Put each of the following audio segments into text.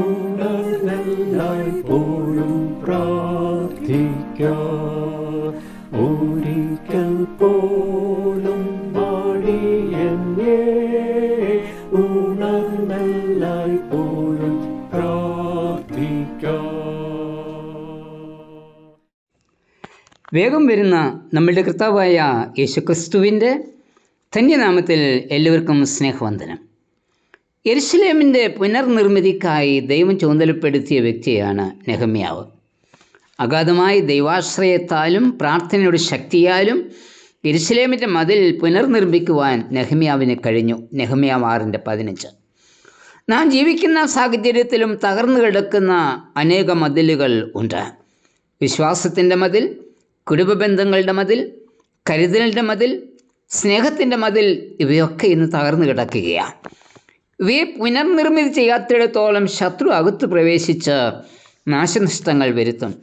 ഉണർന്നെല്ലായ്പ്പോഴും പ്രാർത്ഥിക്കാം. ഒരിക്കൽ പോലും മടിയങ്ങേ ഉണർന്നെല്ലായ്പ്പോഴും വേഗം വരുന്ന നമ്മളുടെ കർത്താവായ യേശുക്രിസ്തുവിന്റെ ധന്യനാമത്തിൽ എല്ലാവർക്കും സ്നേഹവന്ദനം. യെരുശലേമിന്റെ പുനർനിർമ്മിതിക്കായി ദൈവം ചുമതലപ്പെടുത്തിയ വ്യക്തിയാണ് നെഹമ്യാവ്. അഗാധമായ ദൈവാശ്രയത്താലും പ്രാർത്ഥനയുടെ ശക്തിയാലും എരുസലേമിന്റെ മതിൽ പുനർനിർമ്മിക്കുവാൻ നെഹമ്യാവിന് കഴിഞ്ഞു. നെഹമ്യാവ് ആറിന്റെ പതിനഞ്ച്. നാം ജീവിക്കുന്ന സാഹചര്യത്തിലും തകർന്നു കിടക്കുന്ന അനേക മതിലുകൾ ഉണ്ട്. വിശ്വാസത്തിന്റെ മതിൽ കുടുംബ ബന്ധങ്ങളുടെ മതിൽ കരുതലിന്റെ മതിൽ സ്നേഹത്തിന്റെ മതിൽ ഇവയൊക്കെ ഇന്ന് തകർന്നു കിടക്കുകയാണ്. ഇവയെ പുനർനിർമ്മിതി ചെയ്യാത്തിടത്തോളം ശത്രു അകത്ത് പ്രവേശിച്ച് നാശനഷ്ടങ്ങൾ വരുത്തും.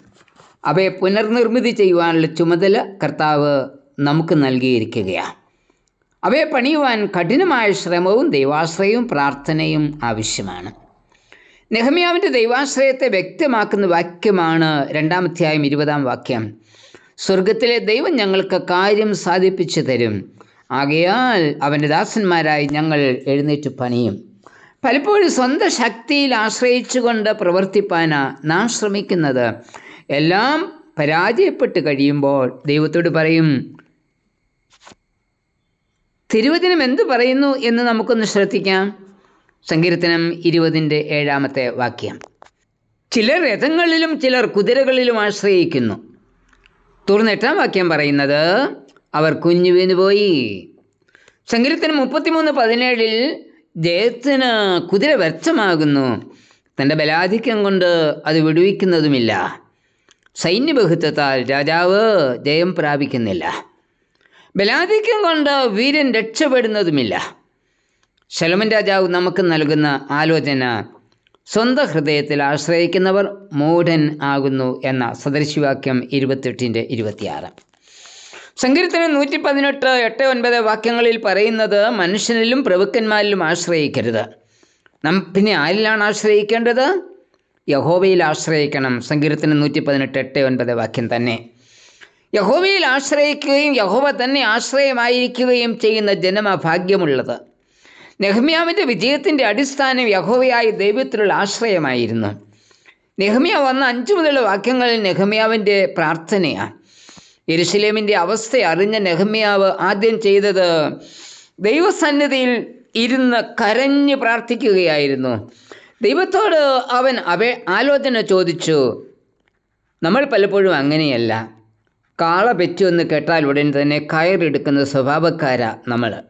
അവയെ പുനർനിർമ്മിതി ചെയ്യുവാനുള്ള ചുമതല കർത്താവ് നമുക്ക് നൽകിയിരിക്കുകയാണ്. അവയെ പണിയുവാൻ കഠിനമായ ശ്രമവും ദൈവാശ്രയവും പ്രാർത്ഥനയും ആവശ്യമാണ്. നെഹമ്യാവിന്റെ ദൈവാശ്രയത്തെ വ്യക്തമാക്കുന്ന വാക്യമാണ് രണ്ടാമധ്യായം ഇരുപതാം വാക്യം. സ്വർഗത്തിലെ ദൈവം ഞങ്ങൾക്ക് കാര്യം സാധിപ്പിച്ചു തരും. ആകയാൽ അവന്റെ ദാസന്മാരായി ഞങ്ങൾ എഴുന്നേറ്റ് പണിയും. പലപ്പോഴും സ്വന്തം ശക്തിയിൽ ആശ്രയിച്ചുകൊണ്ട് പ്രവർത്തിപ്പാനാ നാം ശ്രമിക്കുന്നത്. എല്ലാം പരാജയപ്പെട്ട് കഴിയുമ്പോൾ ദൈവത്തോട് പറയും തിരുവചനം എന്തു പറയുന്നു എന്ന് നമുക്കൊന്ന് ശ്രദ്ധിക്കാം. സങ്കീർത്തനം ഇരുപതിന്റെ ഏഴാമത്തെ വാക്യം. ചിലർ രഥങ്ങളിലും ചിലർ കുതിരകളിലും ആശ്രയിക്കുന്നു. തുടർന്ന് എട്ടാം വാക്യം പറയുന്നത് അവർ കുഞ്ഞു വീണുപോയി സങ്കീർത്തനം മുപ്പത്തിമൂന്ന് പതിനേഴിൽ ജയത്തിന് കുതിര വ്യർത്ഥമാകുന്നു. തന്റെ ബലാധിക്യം കൊണ്ട് അത് വിടുവിക്കുന്നതുമില്ല. സൈന്യബഹുത്വത്താൽ രാജാവ് ജയം പ്രാപിക്കുന്നില്ല. ബലാധിക്യം കൊണ്ട് വീരൻ രക്ഷപ്പെടുന്നതുമില്ല. ശലമൻ രാജാവ് നമുക്ക് നൽകുന്ന ആലോചന സ്വന്തം ഹൃദയത്തിൽ ആശ്രയിക്കുന്നവർ മൂഢൻ ആകുന്നു എന്ന സദൃശിവാക്യം ഇരുപത്തെട്ടിന്റെ ഇരുപത്തിയാറ്. സങ്കീർത്തനം നൂറ്റി പതിനെട്ട് എട്ട് ഒൻപത് വാക്യങ്ങളിൽ പറയുന്നത് മനുഷ്യനിലും പ്രഭുക്കന്മാരിലും ആശ്രയിക്കരുത്. നാം പിന്നെ ആരിലാണ് ആശ്രയിക്കേണ്ടത്? യഹോവയിൽ ആശ്രയിക്കണം. സങ്കീർത്തനം നൂറ്റി പതിനെട്ട് എട്ട് ഒൻപത് വാക്യം തന്നെ. യഹോവയിൽ ആശ്രയിക്കുകയും യഹോവ തന്നെ ആശ്രയമായിരിക്കുകയും ചെയ്യുന്ന ജനമ ഭാഗ്യമുള്ളത് നെഹ്മിയാവിന്റെ വിജയത്തിന്റെ അടിസ്ഥാനം യഹോവയായ ദൈവത്തിലുള്ള ആശ്രയമായിരുന്നു. നെഹ്മിയ വന്ന അഞ്ചു മുതലുള്ള വാക്യങ്ങളിൽ നെഹ്മിയാവിന്റെ പ്രാർത്ഥനയാണ്. യെരുശലേമിന്റെ അവസ്ഥ അറിഞ്ഞ നെഹമ്യാവ് ആദ്യം ചെയ്തത് ദൈവസന്നിധിയിൽ ഇരുന്ന് കരഞ്ഞ് പ്രാർത്ഥിക്കുകയായിരുന്നു. ദൈവത്തോട് അവൻ അവ ആലോചന ചോദിച്ചു. നമ്മൾ പലപ്പോഴും അങ്ങനെയല്ല. കാള പെറ്റു എന്ന് കേട്ടാൽ ഉടൻ തന്നെ കയറെടുക്കുന്ന സ്വഭാവക്കാരാ നമ്മൾ.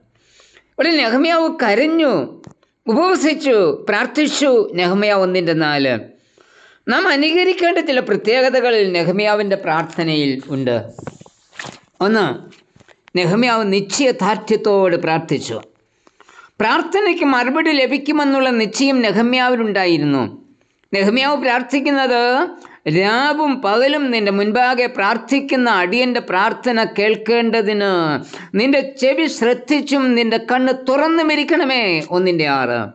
ഉടൻ നെഹമ്യാവ് കരഞ്ഞു ഉപവസിച്ചു പ്രാർത്ഥിച്ചു നെഹമ്യാവ് ഒന്നിന്റെ നാല്. നാം അനുകരിക്കേണ്ട ചില പ്രത്യേകതകൾ നെഹമ്യാവിന്റെ പ്രാർത്ഥനയിൽ ഉണ്ട്. ഒന്ന് നെഹമ്യാവ് നിശ്ചയദാർഢ്യത്തോട് പ്രാർത്ഥിച്ചു. പ്രാർത്ഥനയ്ക്ക് മറുപടി ലഭിക്കുമെന്നുള്ള നിശ്ചയം നെഹമ്യാവിനുണ്ടായിരുന്നു. നെഹമ്യാവ് പ്രാർത്ഥിക്കുന്നത് രാവും പകലും നിന്റെ മുൻപാകെ പ്രാർത്ഥിക്കുന്ന അടിയന്റെ പ്രാർത്ഥന കേൾക്കേണ്ടതിന് നിന്റെ ചെവി ശ്രദ്ധിച്ചും നിന്റെ കണ്ണ് തുറന്നുമിരിക്കണമേ ഒന്നിന്റെ ആറ്.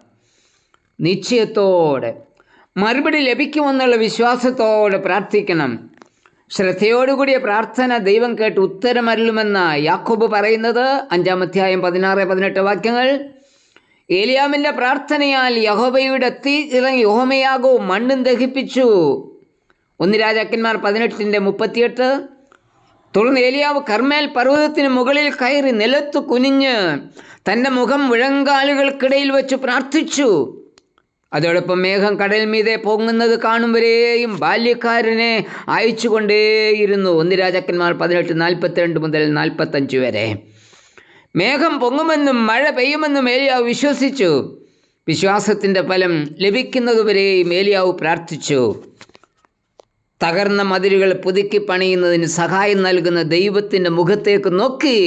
നിശ്ചയത്തോടെ മറുപടി ലഭിക്കുമെന്നുള്ള വിശ്വാസത്തോടെ പ്രാർത്ഥിക്കണം. ശ്രദ്ധയോടുകൂടിയ പ്രാർത്ഥന ദൈവം കേട്ട് ഉത്തരമരുളുമെന്ന യാക്കോബ് പറയുന്നത് അഞ്ചാം അധ്യായം പതിനാറ് പതിനെട്ട് വാക്യങ്ങൾ. ഏലിയാമിന്റെ പ്രാർത്ഥനയാൽ യഹോബയുടെ തീ ഇറങ്ങി ഹോമയാകോ മണ്ണും ദഹിപ്പിച്ചു. ഒന്ന് രാജാക്കന്മാർ പതിനെട്ടിന്റെ മുപ്പത്തിയെട്ട്. തുടർന്ന് ഏലിയാവ് കർമ്മേൽ പർവതത്തിന് മുകളിൽ കയറി നിലത്ത് കുനിഞ്ഞ് തന്റെ മുഖം മുഴങ്കാലുകൾക്കിടയിൽ വെച്ച് പ്രാർത്ഥിച്ചു. അതോടൊപ്പം മേഘം കടൽ മീതെ പൊങ്ങുന്നത് കാണും വരെയും ബാല്യക്കാരനെ അയച്ചുകൊണ്ടേയിരുന്നു. ഒന്ന് രാജാക്കന്മാർ പതിനെട്ട് നാൽപ്പത്തിരണ്ട് മുതൽ നാൽപ്പത്തഞ്ച് വരെ. മേഘം പൊങ്ങുമെന്നും മഴ പെയ്യുമെന്നും ഏലിയാവ് വിശ്വസിച്ചു. വിശ്വാസത്തിന്റെ ഫലം ലഭിക്കുന്നതുവരെയും ഏലിയാവ് പ്രാർത്ഥിച്ചു. തകർന്ന മതിലുകൾ പുതുക്കി പണിയുന്നതിന് സഹായം നൽകുന്ന ദൈവത്തിന്റെ മുഖത്തേക്ക് നോക്കി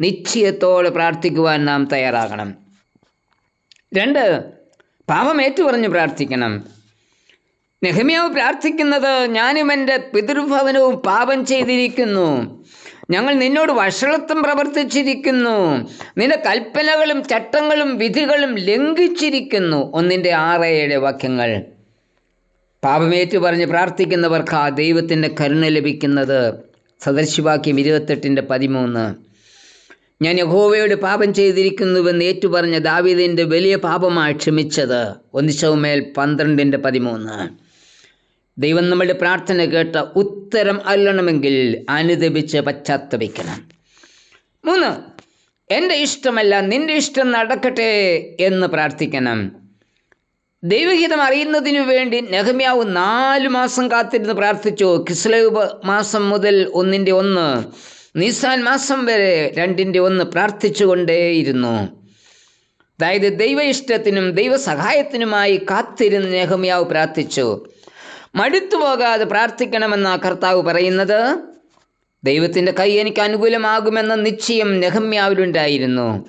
നിശ്ചയത്തോടെ പ്രാർത്ഥിക്കുവാൻ നാം തയ്യാറാകണം. രണ്ട് പാപം ഏറ്റുപറഞ്ഞ് പ്രാർത്ഥിക്കണം. നെഹമ്യാവ് പ്രാർത്ഥിക്കുന്നത് ഞാനും എന്റെ പിതൃഭവനവും പാപം ചെയ്തിരിക്കുന്നു. ഞങ്ങൾ നിന്നോട് വഷളത്വം പ്രവർത്തിച്ചിരിക്കുന്നു. നിന്റെ കൽപ്പനകളും ചട്ടങ്ങളും വിധികളും ലംഘിച്ചിരിക്കുന്നു. ഒന്നിന്റെ ആറ് ഏഴ് വാക്യങ്ങൾ. പാപമേറ്റു പറഞ്ഞ് പ്രാർത്ഥിക്കുന്നവർക്ക് ആ ദൈവത്തിന്റെ കരുണ ലഭിക്കുന്നത്. സദർശിവാക്യം ഇരുപത്തെട്ടിന്റെ പതിമൂന്ന്. ഞാൻ യഹോവയോട് പാപം ചെയ്തിരിക്കുന്നുവെന്ന് ഏറ്റുപറഞ്ഞ ദാവീദിന്റെ വലിയ പാപമായി ക്ഷമിച്ചത്. ഒന്നിശവുമേൽ പന്ത്രണ്ടിന്റെ പതിമൂന്ന്. ദൈവം നമ്മുടെ പ്രാർത്ഥന കേട്ട ഉത്തരം അല്ലണമെങ്കിൽ അനുദപിച്ച് പശ്ചാത്തപിക്കണം. മൂന്ന്. എന്റെ ഇഷ്ടമല്ല നിന്റെ ഇഷ്ടം നടക്കട്ടെ എന്ന് പ്രാർത്ഥിക്കണം. ദൈവഹിതം അറിയുന്നതിനു വേണ്ടി നെഹമ്യാവ് നാല് മാസം കാത്തിരുന്ന് പ്രാർത്ഥിച്ചു. കിസ്ലൈവ് മാസം മുതൽ ഒന്നിന്റെ ഒന്ന്. നിസാൻ മാസം വരെ രണ്ടിന്റെ ഒന്ന് പ്രാർത്ഥിച്ചുകൊണ്ടേയിരുന്നു. അതായത് ദൈവ ഇഷ്ടത്തിനും ദൈവസഹായത്തിനുമായി കാത്തിരുന്ന് നെഹമ്യാവ് പ്രാർത്ഥിച്ചു. മടുത്തു പോകാതെ പ്രാർത്ഥിക്കണമെന്ന കർത്താവ് പറയുന്നത്? ദൈവത്തിന്റെ കൈ എനിക്ക് അനുകൂലമാകുമെന്ന നിശ്ചയം നെഹമ്യാവിലുണ്ടായിരുന്നു.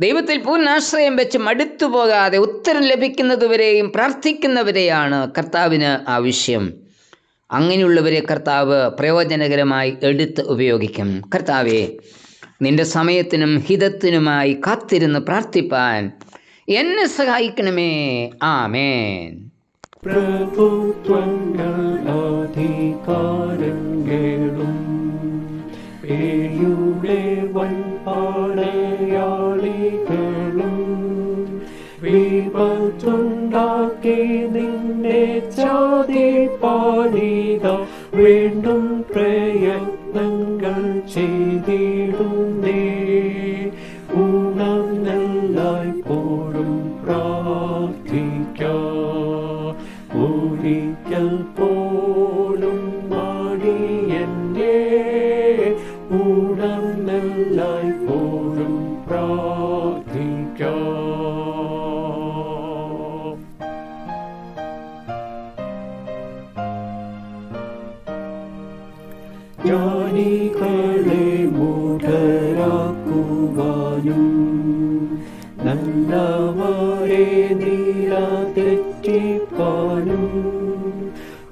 ദൈവത്തിൽ പൂർണാശ്രയം വെച്ച് മടുത്തു പോകാതെ ഉത്തരം ലഭിക്കുന്നതുവരെയും പ്രാർത്ഥിക്കുന്നവരെയാണ് കർത്താവിന് ആവശ്യം. അങ്ങനെയുള്ളവരെ കർത്താവ് പ്രയോജനകരമായി എടുത്ത് ഉപയോഗിക്കും. കർത്താവെ നിന്റെ സമയത്തിനും ഹിതത്തിനുമായി കാത്തിരുന്ന് പ്രാർത്ഥിപ്പാൻ എന്നെ സഹായിക്കണമേ. ആമേൻ. പ്രഭുത്വങ്ങൾ வேண்டும் பிரயத்னங்கள் செய்திடும். നല്ലവരെ നില തെറ്റിപ്പാനും.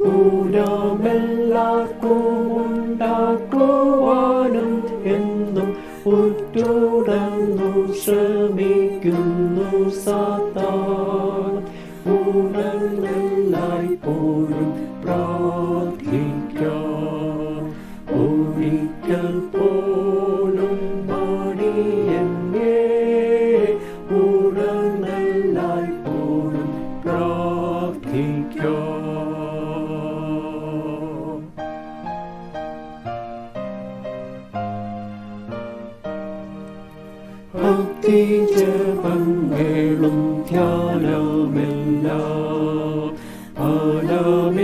ഊരാമെല്ലാവർക്കും ഉണ്ടാക്കുവാനും എന്നും ഉറ്റുടന്നു ശ്രമിക്കുന്നു സാത്താൻ. ഊരങ്ങളായിപ്പോഴും പ്രാർത്ഥിക്കാം. ഒരിക്കൽ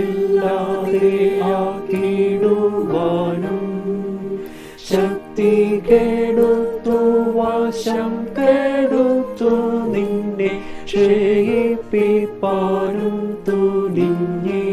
ഫലമില്ലാതെ ആക്കിടുവാനും ശക്തി കെടുത്തു വശം കെടുത്തു നിന്നെ ക്ഷയിപ്പിപ്പാനും തുനിഞ്ഞിടുന്നേ